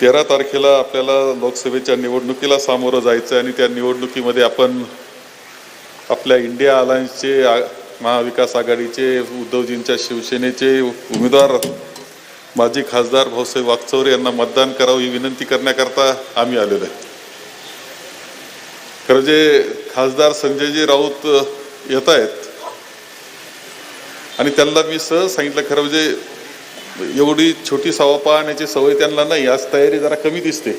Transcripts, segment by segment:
तेरा तारखेला आपल्याला लोकसभेच्या निवडणुकीला सामोरं जायचं आहे आणि त्या निवडणुकीमध्ये आपण आपल्या इंडिया अलायन्सचे आ- महाविकास आघाडीचे उद्धवजींच्या शिवसेनेचे उमेदवार माजी खासदार भाऊसाहेब वागचौरे यांना मतदान करावं ही विनंती करण्याकरता आम्ही आलेलो आहे. खरं जे खासदार संजयजी राऊत येत आहेत. आणि त्यांना मी सहज सांगितलं खरं म्हणजे एवढी छोटी सभा पाहण्याची सवय त्यांना नाही. आज तयारी जरा कमी दिसते.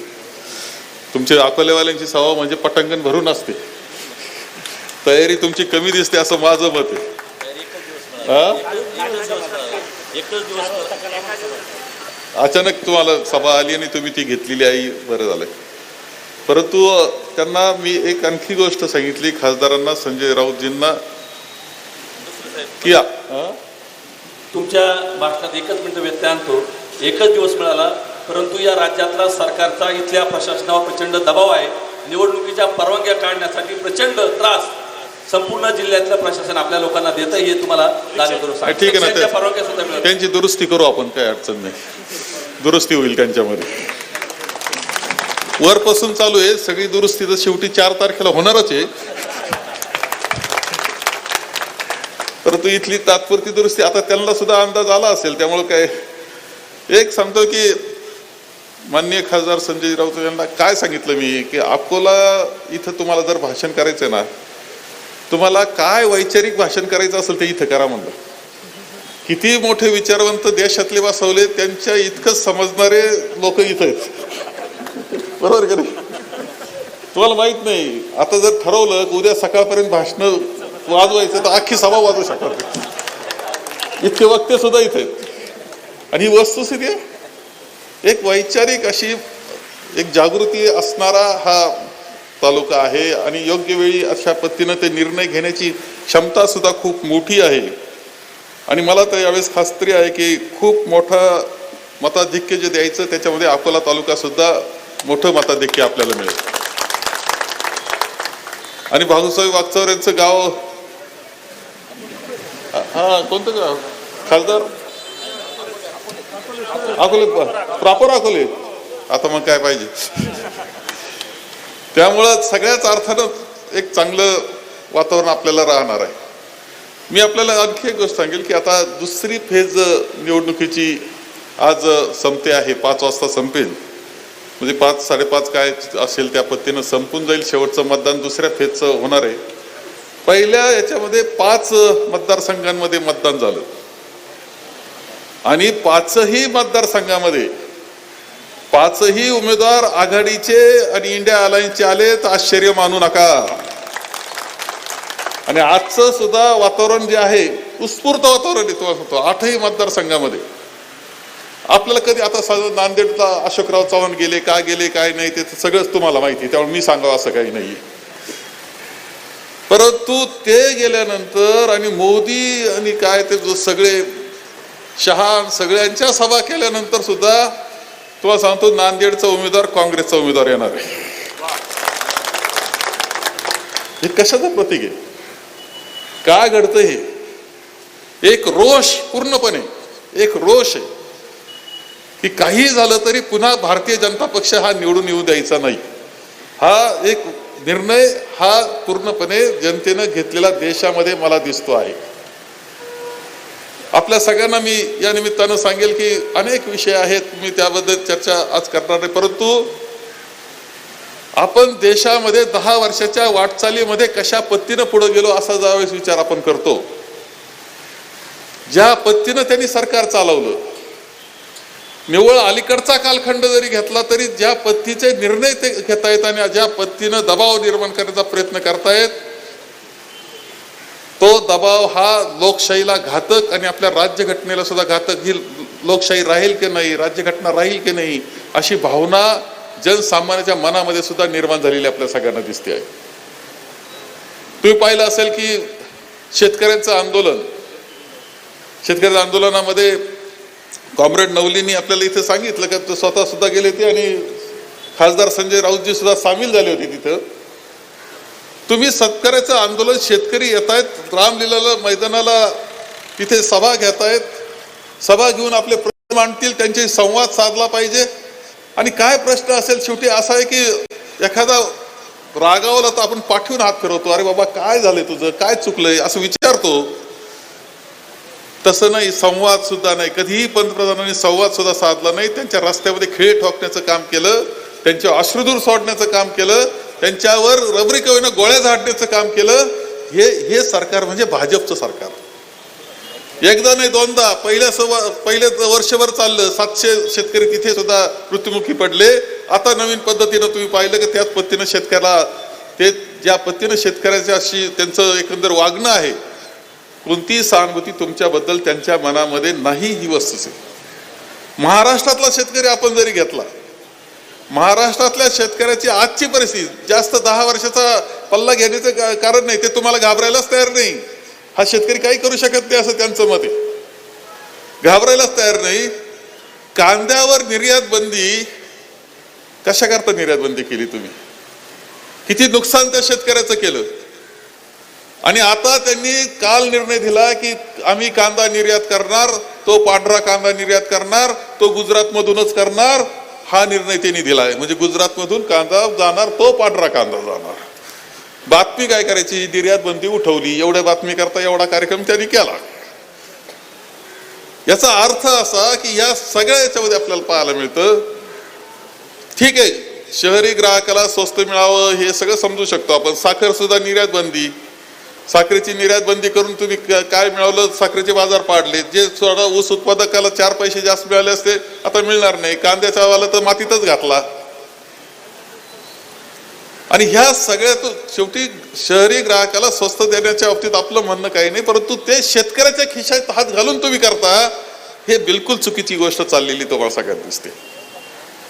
तुमच्या अकोलेवाल्यांची सभा म्हणजे पटांगण भरून असते. तयारी तुमची कमी दिसते असं माझं मत आहे. हा? अचानक तुम्हाला सभा आली आणि तुम्ही ती घेतलेली आहे बरं झालंय परंतु त्यांना मी एक आणखी गोष्ट सांगितली खासदारांना संजय राऊतजींना. किया आ- तुमच्या भाषणात एकच मिनिट व्यत्यय आणतो. एकच दिवस मिळाला परंतु या राज्यातला सरकारचा इथल्या प्रशासनावर प्रचंड दबाव आहे. निवडणुकीच्या परवानग्या काढण्यासाठी प्रचंड त्रास संपूर्ण जिल्ह्यातलं प्रशासन आपल्या लोकांना देतं हे तुम्हाला ठीक आहे ना, परवानग्या सुद्धा मिळत त्यांची दुरुस्ती करू आपण काही अडचण नाही. दुरुस्ती होईल त्यांच्यामध्ये. वरपासून चालू आहे सगळी दुरुस्ती तर शेवटी चार तारखेला होणारच आहे. परंतु इथली तात्पुरती दुरुस्ती आता त्यांना सुद्धा अंदाज आला असेल. त्यामुळं काय? एक सांगतो की माननीय खासदार संजय राऊत यांना काय सांगितलं मी की अकोला इथं तुम्हाला जर भाषण करायचं ना तुम्हाला काय वैचारिक भाषण करायचं असेल ते इथं करा म्हणलं. किती मोठे विचारवंत देशातले बसवले त्यांच्या इतकंच समजणारे लोक इथं आहेत. बरोबर का नाही? तुम्हाला माहीत नाही. आता जर ठरवलं की उद्या सकाळपर्यंत भाषण वाजवायचं तर अख्खी सभा वाजवू शकतात इतके वक्ते सुद्धा इथे. आणि ही वस्तुस्थिती आहे. एक वैचारिक अशी एक जागृती असणारा हा तालुका आहे आणि योग्य वेळी अशा पद्धतीनं ते निर्णय घेण्याची क्षमता सुद्धा खूप मोठी आहे. आणि मला तर यावेळेस खात्री आहे की खूप मोठं मताधिक्य जे द्यायचं त्याच्यामध्ये अकोला तालुका सुद्धा मोठं मताधिक्य आपल्याला मिळेल. आणि भाऊसाहेब वागचौर यांचं गाव हा कोणतं गाव? खासदार? अकोले प्रॉपर अकोले. आता मग काय पाहिजे? त्यामुळं सगळ्याच अर्थानं एक चांगलं वातावरण आपल्याला राहणार आहे. मी आपल्याला आणखी एक गोष्ट सांगेल की आता दुसरी फेज निवडणुकीची आज संपते आहे पाच वाजता संपेल. म्हणजे पाच साडेपाच काय असेल त्या पद्धतीनं संपून जाईल. शेवटचं मतदान दुसऱ्या फेजचं होणार आहे. पहिल्या याच्यामध्ये पाच मतदारसंघांमध्ये मतदान झालं. आणि पाचही मतदारसंघामध्ये पाचही उमेदवार आघाडीचे आणि इंडिया अलायन्सचे आले तर आश्चर्य मानू नका. आणि आजचं सुद्धा वातावरण जे आहे उत्स्फूर्त वातावरण येतो होतं आठही मतदारसंघामध्ये. आपल्याला कधी आता साधं नांदेडला अशोकराव चव्हाण गेले का गेले काय नाही ते सगळंच तुम्हाला माहिती त्यामुळे मी सांगावं असं काही नाही परंतु ते गेल्यानंतर आणि मोदी आणि काय ते सगळे शहा सगळ्यांच्या सभा केल्यानंतर सुद्धा तुला सांगतो नांदेडचा उमेदवार काँग्रेसचा उमेदवार येणार आहे. हे कशाचं प्रतीक आहे? काय घडतं हे? एक रोष पूर्णपणे एक रोष आहे. की काही झालं तरी पुन्हा भारतीय जनता पक्ष हा निवडून येऊ द्यायचा नाही. हा एक निर्णय हा पूर्णपणे जनतेनं घेतलेला देशामध्ये मला दिसतो आहे. आपल्या सगळ्यांना मी या निमित्तानं सांगेल की अनेक विषय आहेत मी त्याबद्दल चर्चा आज करणार नाही परंतु आपण देशामध्ये दहा वर्षाच्या वाटचालीमध्ये कशा पत्तीनं पुढे गेलो असा ज्यावेळेस विचार आपण करतो ज्या पत्तीनं त्यांनी सरकार चालवलं निव्वळ अलीकडचा कालखंड जरी घेतला तरी ज्या पद्धतीचे निर्णय ते घेतायत आणि ज्या पद्धतीनं दबाव निर्माण करण्याचा प्रयत्न करतायत तो दबाव हा लोकशाहीला घातक आणि आपल्या राज्यघटनेला सुद्धा घातक. ही लोकशाही राहील की नाही राज्यघटना राहील की नाही अशी भावना जनसामान्याच्या मनामध्ये सुद्धा निर्माण झालेली आपल्या सगळ्यांना दिसते आहे. तुम्ही पाहिलं असेल की शेतकऱ्यांचं आंदोलन शेतकऱ्यांच्या आंदोलनामध्ये कॉम्रेड नवलीनी आपल्याला इथे सांगितलं का ते स्वतः सुद्धा गेले होते आणि खासदार संजय राऊतजी सुद्धा सामील झाले होते तिथं. तुम्ही सत्कार्याचं आंदोलन शेतकरी येत आहेत रामलीलाला मैदानाला तिथे सभा घेत आहेत सभा घेऊन आपले प्रश्न मांडतील त्यांचे संवाद साधला पाहिजे. आणि काय प्रश्न असेल शेवटी असा आहे की एखादा रागावला तर आपण पाठवून हात फिरवतो. अरे बाबा काय झालंय तुझं? काय चुकलंय? असं विचारतो. तसं नाही संवाद सुद्धा नाही. कधीही पंतप्रधानांनी संवाद सुद्धा साधला नाही. त्यांच्या रस्त्यामध्ये खेळ ठोकण्याचं काम केलं त्यांचे अश्रुदूर सोडण्याचं काम केलं त्यांच्यावर रबरी कवीनं गोळ्या झाडण्याचं काम केलं. हे हे सरकार म्हणजे भाजपचं सरकार. एकदा नाही दोनदा. पहिल्या सव पहिले वर्षभर चाललं. सातशे शेतकरी तिथे सुद्धा मृत्युमुखी पडले. आता नवीन पद्धतीनं तुम्ही पाहिलं की त्याच पद्धतीनं शेतकऱ्याला ते ज्या पद्धतीनं शेतकऱ्याच्या अशी त्यांचं एकंदर वागणं आहे कोणतीही सहानुभूती तुमच्याबद्दल त्यांच्या मनामध्ये नाही ही वस्तुच महाराष्ट्रातला शेतकरी आपण जरी घेतला महाराष्ट्रातल्या शेतकऱ्याची आजची परिस्थिती जास्त दहा वर्षाचा पल्ला घेण्याचं का- कारण नाही ते तुम्हाला घाबरायलाच तयार नाही. हा शेतकरी काही करू शकत नाही असं त्यांचं मत आहे. घाबरायलाच तयार नाही. कांद्यावर निर्यात बंदी कशा करता निर्यात बंदी केली तुम्ही? किती नुकसान त्या शेतकऱ्याचं केलं? आणि आता त्यांनी काल निर्णय दिला की आम्ही कांदा निर्यात करणार तो पांढरा कांदा निर्यात करणार तो गुजरात मधूनच करणार हा निर्णय त्यांनी दिलाय. म्हणजे गुजरात मधून कांदा जाणार तो पांढरा कांदा जाणार. बातमी काय करायची? निर्यात बंदी उठवली. एवढ्या बातमी करता एवढा कार्यक्रम त्यांनी केला. याचा अर्थ असा की या सगळ्या याच्यामध्ये आपल्याला पाहायला मिळतं ठीक आहे शहरी ग्राहकाला स्वस्त मिळावं हे सगळं समजू शकतो आपण. साखर सुद्धा निर्यात बंदी. साखरेची निर्यात बंदी करून तुम्ही काय मिळवलं? साखरेचे बाजार पाडले. जे थोडा ऊस उत्पादकाला चार पैसे जास्त मिळाले असते आता मिळणार नाही. कांद्याचा वाला तर मातीतच घातला. आणि ह्या सगळ्यात शेवटी शहरी ग्राहकाला स्वस्त देण्याच्या बाबतीत आपलं म्हणणं काही नाही परंतु ते शेतकऱ्याच्या खिशात हात घालून तुम्ही करता हे बिलकुल चुकीची गोष्ट चाललेली तुम्हाला सगळ्यात दिसते.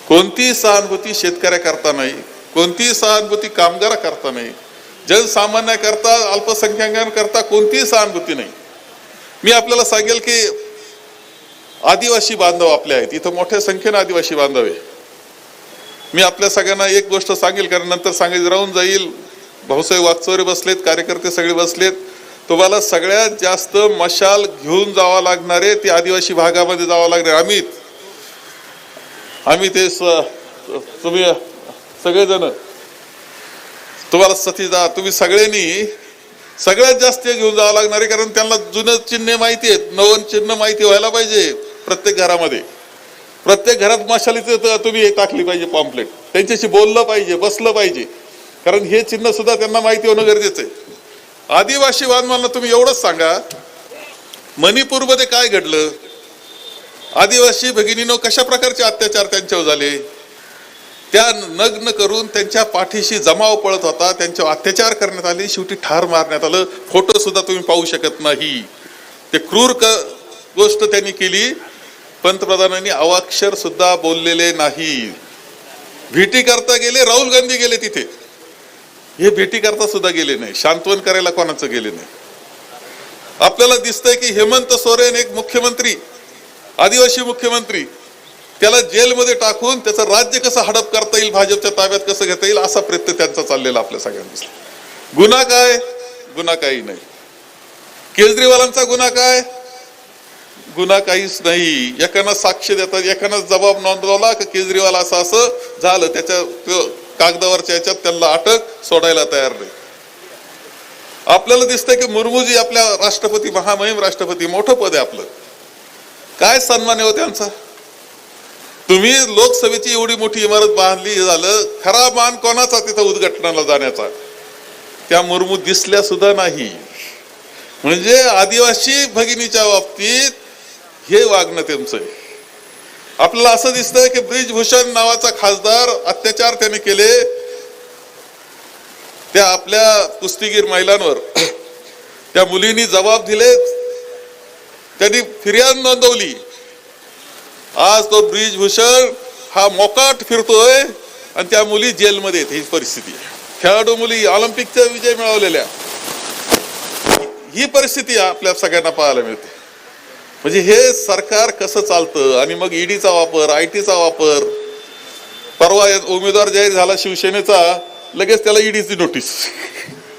कोणतीही सहानुभूती शेतकऱ्या करता नाही कोणतीही सहानुभूती कामगाराकरता नाही जनसामान्याकरता अल्पसंख्याकांकरता कोणतीही सहानुभूती नाही. मी आपल्याला सांगेल की आदिवासी बांधव आपले आहेत. इथं मोठ्या संख्येनं आदिवासी बांधव आहे. मी आपल्या सगळ्यांना एक गोष्ट सांगेल कारण नंतर सांगायचं राहून जाईल. भाऊसाहेब वागचौरे बसलेत कार्यकर्ते सगळे बसलेत. तुम्हाला सगळ्यात जास्त मशाल घेऊन जावं लागणारे ते आदिवासी भागामध्ये जावं लागणार आम्ही आम्ही ते स- तुम्ही सगळेजण तुम्हाला सतीदा तुम्ही सगळ्यांनी सगळ्यात जास्त घेऊन जावं लागणार आहे कारण त्यांना जुनं चिन्ह माहिती आहेत नवन चिन्ह माहिती व्हायला पाहिजे प्रत्येक घरामध्ये. प्रत्येक घरात मशालीचं तुम्ही हे टाकली पाहिजे पॉम्पलेट त्यांच्याशी बोललं पाहिजे बसलं पाहिजे. कारण हे चिन्ह सुद्धा त्यांना माहिती होणं गरजेचं आहे. आदिवासी बांधवांना तुम्ही एवढंच सांगा मणिपूरमध्ये काय घडलं? आदिवासी भगिनीनं कशा प्रकारचे अत्याचार त्यांच्यावर झाले? त्या नग्न करून त्यांच्या पाठीशी जमाव पळत होता त्यांच्यावर अत्याचार करण्यात आले शेवटी ठार मारण्यात आलं. फोटो सुद्धा तुम्ही पाहू शकत नाही. ते क्रूर क गोष्ट त्यांनी केली. पंतप्रधानांनी अवाक्षर सुद्धा बोललेले नाही. भेटी करता गेले राहुल गांधी गेले तिथे. हे भेटी करता सुद्धा गेले नाही. शांतवन करायला कोणाचं गेले नाही. आपल्याला दिसतंय की हेमंत सोरेन एक मुख्यमंत्री आदिवासी मुख्यमंत्री. त्याला जेलमध्ये टाकून त्याचं राज्य कसं हडप करता येईल भाजपच्या ताब्यात कसं घेता येईल असा प्रयत्न त्यांचा चाललेला आपल्या सगळ्यांचा गुन्हा काय? गुन्हा काही नाही. केजरीवालांचा गुन्हा काय? गुन्हा काहीच नाही. एकानं साक्ष देतात एकानं जबाब नोंदवला की केजरीवाल असं असं झालं त्याच्या कागदावरच्या याच्यात त्यांना अटक सोडायला तयार नाही. आपल्याला दिसतंय की मुर्मूजी आपल्या राष्ट्रपती महामहिम राष्ट्रपती मोठं पद आहे आपलं. काय सन्मान आहे हो त्यांचा? तुम्ही लोकसभेची एवढी मोठी इमारत बांधली झालं खरा मान कोणाचा तिथं उद्घाटनाला जाण्याचा? त्या मुर्मू दिसल्या सुद्धा नाही. म्हणजे आदिवासी भगिनीच्या बाबतीत हे वागणं त्यांचं आपल्याला असं दिसतंय की ब्रिजभूषण नावाचा खासदार अत्याचार त्याने केले. त्या आपल्या कुस्तीगीर महिलांवर त्या मुलींनी जबाब दिले त्यांनी फिर्याद नोंदवली. आज तो ब्रिजभूषण हा मोकाट फिरतोय आणि त्या मुली जेलमध्ये येते ही परिस्थिती. खेळाडू मुली ऑलिम्पिकचा विजय मिळवलेल्या. ही परिस्थिती आपल्या सगळ्यांना पाहायला मिळते. म्हणजे हे सरकार कसं चालतं आणि मग ईडीचा वापर आय टीचा वापर परवा उमेदवार जाहीर झाला शिवसेनेचा लगेच त्याला ईडीची नोटीस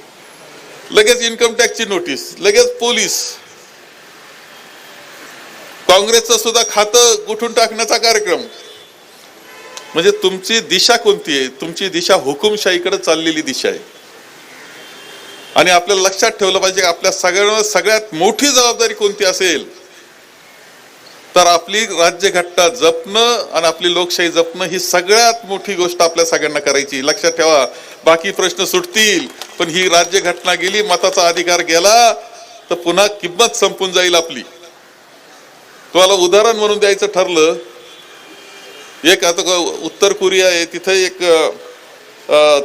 लगेच इन्कम टॅक्सची नोटीस लगेच पोलीस. काँग्रेसचं सुद्धा खातं गुठून टाकण्याचा कार्यक्रम. म्हणजे तुमची दिशा कोणती आहे? तुमची दिशा हुकुमशाहीकडे चाललेली दिशा आहे. आणि आपल्याला लक्षात ठेवलं पाहिजे की आपल्या सगळ्यांना सगळ्यात मोठी जबाबदारी कोणती असेल? तर आपली राज्यघटना जपणं आणि आपली लोकशाही जपणं ही सगळ्यात मोठी गोष्ट आपल्या सगळ्यांना करायची. लक्षात ठेवा बाकी प्रश्न सुटतील पण ही राज्यघटना गेली मताचा अधिकार गेला तर पुन्हा किंमत संपून जाईल आपली. तुम्हाला उदाहरण म्हणून द्यायचं ठरलं एक आता उत्तर कोरिया आहे तिथं एक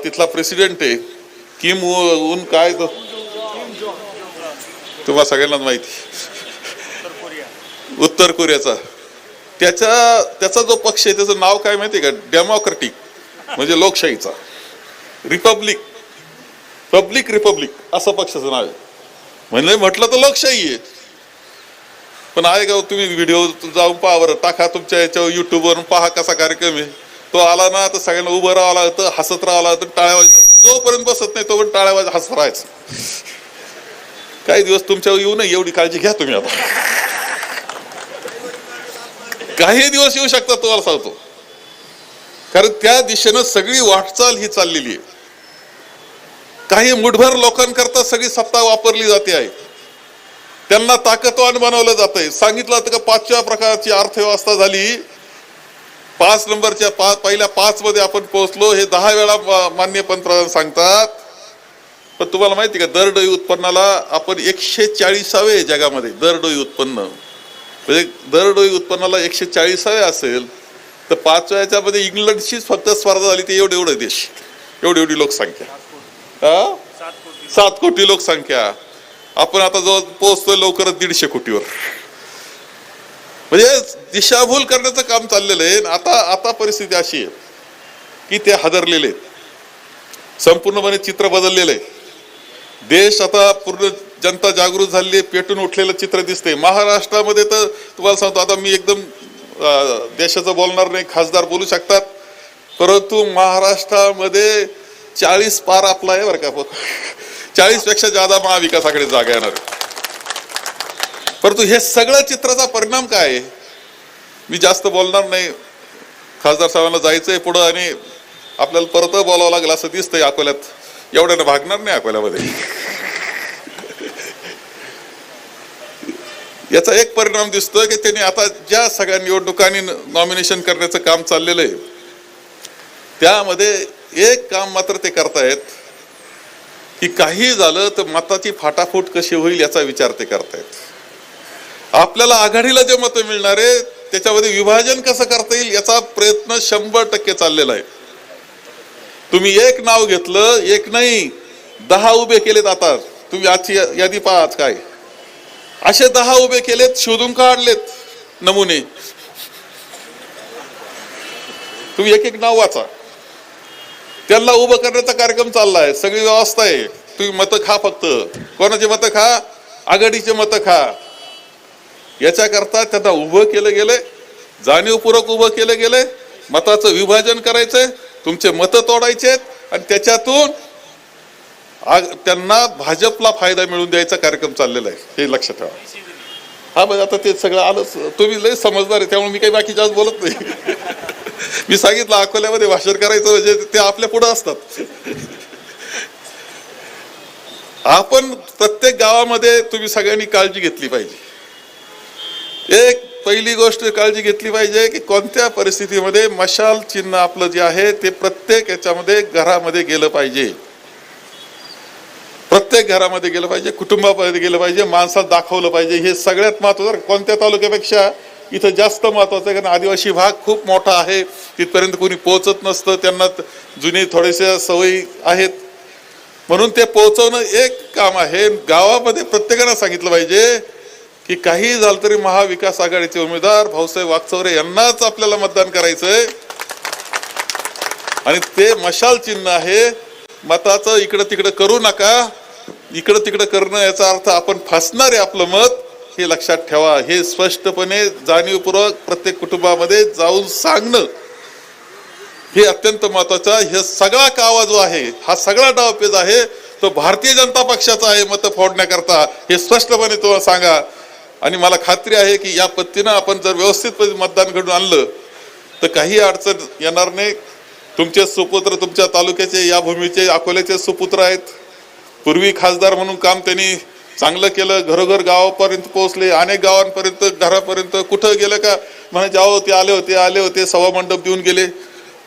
तिथला प्रेसिडेंट आहे किम ऊन उन काय तो? तुम्हाला सगळ्यांनाच माहिती. उत्तर कोरियाचा. त्याच्या त्याचा जो पक्ष आहे त्याचं नाव काय माहिती आहे का? डेमोक्रॅटिक म्हणजे लोकशाहीचा. रिपब्लिक पब्लिक रिपब्लिक असं पक्षाचं नाव आहे. म्हणजे म्हटलं तर लोकशाही आहे. पण आहे का हो, तुम्ही व्हिडिओ जाऊन पहा टाका तुमच्या याच्यावर युट्यूबवरून पहा कसा कार्यक्रम आहे. तो आला ना तर सगळ्यांना उभं राहावं लागतं हसत राहावं लागतं टाळ्या वाजत. जोपर्यंत बसत नाही तोपर्यंत टाळ्या वाजत हसत राहायचं. काही दिवस तुमच्यावर येऊ नये एवढी काळजी घ्या तुम्ही आता. काही दिवस येऊ शकता तुम्हाला सांगतो. कारण त्या दिशेनं सगळी वाटचाल ही चाललेली आहे. काही मुठभर लोकांकरता सगळी सत्ता वापरली जाते आहे. त्यांना ताकदवान बनवलं जात आहे सांगितलं होतं का पाचव्या प्रकारची अर्थव्यवस्था झाली. पाच नंबरच्या पाच पहिल्या पाच मध्ये आपण पोहोचलो. हे दहा वेळा मान्य पंतप्रधान सांगतात. पण तुम्हाला माहिती का दरडोई उत्पन्नाला आपण एकशे चाळीसावे जगामध्ये दरडोई उत्पन्न. म्हणजे दरडोई उत्पन्नाला एकशे चाळीसावे असेल तर पाचव्या याच्यामध्ये इंग्लंडचीच फक्त स्पर्धा झाली ते एवढे एवढे देश. एवढी एवढी लोकसंख्या. हा? सात कोटी लोकसंख्या. आपण आता जवळ पोहोचतोय लवकरच दीडशे कोटीवर. म्हणजे दिशाभूल करण्याचं काम चाललेलं आहे. आता आता परिस्थिती अशी आहे की ते हादरलेले आहेत. संपूर्णपणे चित्र बदललेलं आहे. देश आता पूर्ण जनता जागृत झालेली आहे. पेटून उठलेलं चित्र दिसते महाराष्ट्रामध्ये तर तुम्हाला सांगतो आता मी एकदम देशाचं बोलणार नाही खासदार बोलू शकतात. परंतु महाराष्ट्रामध्ये चाळीस पार आपला आहे बरं का. चाळीसपेक्षा जादा महाविकासाकडे जागा येणार परंतु हे सगळं चित्राचा परिणाम काय आहे? मी जास्त बोलणार नाही. खासदार साहेबांना जायचंय पुढं आणि आपल्याला परत बोलावं लागलं असं दिसतंय अकोल्यात. एवढ्यानं भागणार नाही अकोल्यामध्ये. याचा एक परिणाम दिसतोय की त्यांनी आता ज्या सगळ्या निवडणुकांनी नॉमिनेशन करण्याचं काम चाललेलं आहे त्यामध्ये एक काम मात्र ते करतायत. की काही झालं तर मताची फाटाफूट कशी होईल याचा विचार ते करतायत. आपल्याला आघाडीला जे मतं मिळणार आहे त्याच्यामध्ये विभाजन कसं करता येईल याचा प्रयत्न शंभर टक्के चाललेला आहे. तुम्ही एक नाव घेतलं एक नाही दहा उभे केलेत आता. तुम्ही आजची यादी पहा आज काय. असे दहा उभे केलेत शोधून काढलेत नमुने? तुम्ही एक एक नाव वाचा. त्यांना उभं करण्याचा कार्यक्रम चाललाय. सगळी व्यवस्था आहे. तुम्ही मतं खा फक्त. कोणाचे मतं खा? आघाडीचे मतं खा. याच्याकरता त्यांना उभं केलं गेलंय. जाणीवपूर्वक उभं केलं गेलंय. मताचं विभाजन करायचंय. तुमचे मतं तोडायचे आणि त्याच्यातून आग- त्यांना भाजपला फायदा मिळवून द्यायचा कार्यक्रम चाललेला आहे. हे लक्षात ठेवा. हा म्हणजे आता ते सगळं आलंच तुम्ही लय समजदार आहे त्यामुळे मी काही बाकी जास्त बोलत नाही. मी सांगितलं अकोल्यामध्ये भाषण करायचं म्हणजे ते आपल्या पुढं असतात. आपण प्रत्येक गावामध्ये तुम्ही सगळ्यांनी काळजी घेतली पाहिजे. एक पहिली गोष्ट काळजी घेतली पाहिजे की कोणत्या परिस्थितीमध्ये मशाल चिन्ह आपलं जे आहे ते प्रत्येक याच्यामध्ये घरामध्ये गेलं पाहिजे. प्रत्येक घरामध्ये गेलं पाहिजे कुटुंबामध्ये गेलं पाहिजे माणसात दाखवलं पाहिजे. हे सगळ्यात महत्वाचं कोणत्या तालुक्यापेक्षा इथं जास्त महत्वाचं आहे? कारण आदिवासी भाग खूप मोठा आहे. तिथपर्यंत कोणी पोहोचत नसतं. त्यांना जुनी थोड्याशा सवयी आहेत. म्हणून ते पोहोचवणं एक काम आहे. गावामध्ये प्रत्येकानं सांगितलं पाहिजे की काही झालं तरी महाविकास आघाडीचे उमेदवार भाऊसाहेब वागचौरे यांनाच आपल्याला मतदान करायचंय. आणि ते मशाल चिन्ह आहे. मताचं इकडं तिकडं करू नका. इकडं तिकडं करणं याचा अर्थ आपण फसणार आहे आपलं मत. हे लक्षात ठेवा. हे स्पष्टपणे जाणीवपूर्वक प्रत्येक कुटुंबामध्ये जाऊन सांगणं हे अत्यंत महत्वाचं आहे. हे सगळा कावा जो आहे हा सगळा डावपेज आहे. तो भारतीय जनता पक्षाचा आहे मत फोडण्याकरता. हे स्पष्टपणे तुम्हाला सांगा. आणि मला खात्री आहे की या पद्धतीनं आपण जर व्यवस्थित मतदान घडून आणलं तर काही अडचण येणार नाही. तुमचे सुपुत्र तुमच्या तालुक्याचे या भूमीचे अकोल्याचे सुपुत्र आहेत. पूर्वी खासदार म्हणून काम त्यांनी चांगलं केलं घरोघर गावापर्यंत पोहोचले अनेक गावांपर्यंत घरापर्यंत कुठं गेलं का? म्हणायचे अहो ते आले होते आले होते सभा मंडप देऊन गेले.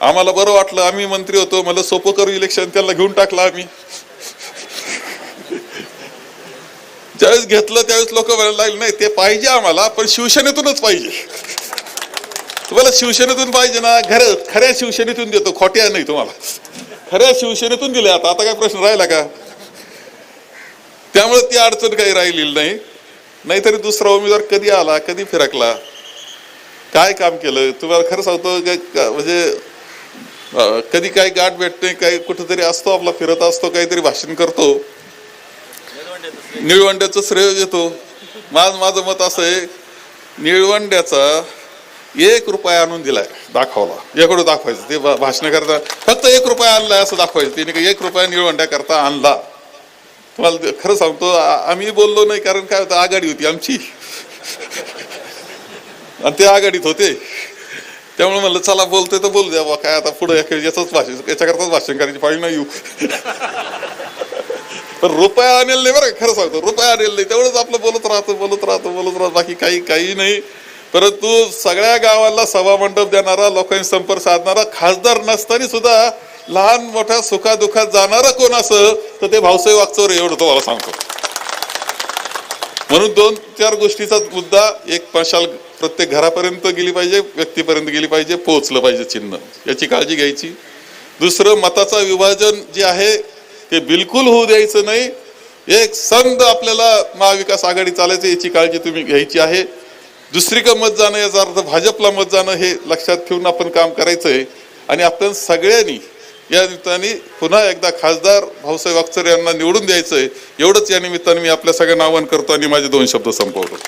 आम्हाला बरं वाटलं आम्ही मंत्री होतो मला सोपं करू इलेक्शन त्यांना घेऊन टाकलं आम्ही. ज्यावेळेस घेतलं त्यावेळेस लोक म्हणायला लागले नाही ते पाहिजे आम्हाला पण शिवसेनेतूनच पाहिजे. तुम्हाला शिवसेनेतून पाहिजे ना घर खऱ्या शिवसेनेतून देतो खोट्या नाही तुम्हाला. खऱ्या शिवसेनेतून दिले आता आता काय प्रश्न राहिला का? त्यामुळे ती अडचण काही राहिलेली नाही. नाहीतरी दुसरा उमेदवार कधी आला कधी फिरकला? काय काम केलं? तुम्हाला खरं सांगतो म्हणजे कधी काही गाठ भेटते काही कुठेतरी असतो आपला फिरत असतो काहीतरी भाषण करतो. निळवंड्याचं श्रेय घेतो. माझ माझं मत असं आहे निळवंड्याचा एक रुपया आणून दिलाय दाखवला. एकडं दाखवायचं ते भाषण करता फक्त एक रुपया आणलाय असं दाखवायचं तिने एक रुपया निळवंड्या करता आणला. तुम्हाला खरं सांगतो आम्ही बोललो नाही कारण काय होतं आघाडी होती आमची. आणि ते आघाडीत होते. त्यामुळे म्हणलं चला बोलतोय तर बोलू द्या बा काय आता पुढे याचंच भाषण याच्याकरताच भाषण करायची पाळी नाही येऊ. पण रुपया आणेल नाही बरं खरं सांगतो रुपया आणेल नाही. तेवढंच आपलं बोलत राहतं बोलत राहतं बोलत राहतो बाकी काही काही नाही. परंतु सगळ्या गावाला सभा मंडप देणारा लोकांशी संपर्क साधणारा खासदार नसताना सुद्धा लहान मोठ्या सुखादुखात जाणारा कोण असं तर ते भाऊसाहेब वागचौर आहे, एवढं तुम्हाला सांगतो. म्हणून दोन चार गोष्टीचा मुद्दा एक मशाल प्रत्येक घरापर्यंत गेली पाहिजे व्यक्तीपर्यंत गेली पाहिजे पोहोचलं पाहिजे चिन्ह. याची काळजी घ्यायची. दुसरं मताचं विभाजन जे आहे ते बिलकुल होऊ द्यायचं नाही. एक संध आपल्याला महाविकास आघाडी चालायचं याची काळजी तुम्ही घ्यायची आहे. दुसरीकडे मत जाणं याचा अर्थ भाजपला मत जाणं हे लक्षात ठेवून आपण काम करायचं आहे आणि आपण सगळ्यांनी या निमित्ताने पुन्हा एकदा खासदार भाऊसाहेब अख्तर यांना निवडून द्यायचंय. एवढंच या निमित्ताने मी आपल्या सगळ्यांना आवाहन करतो आणि माझे दोन शब्द संपवतो.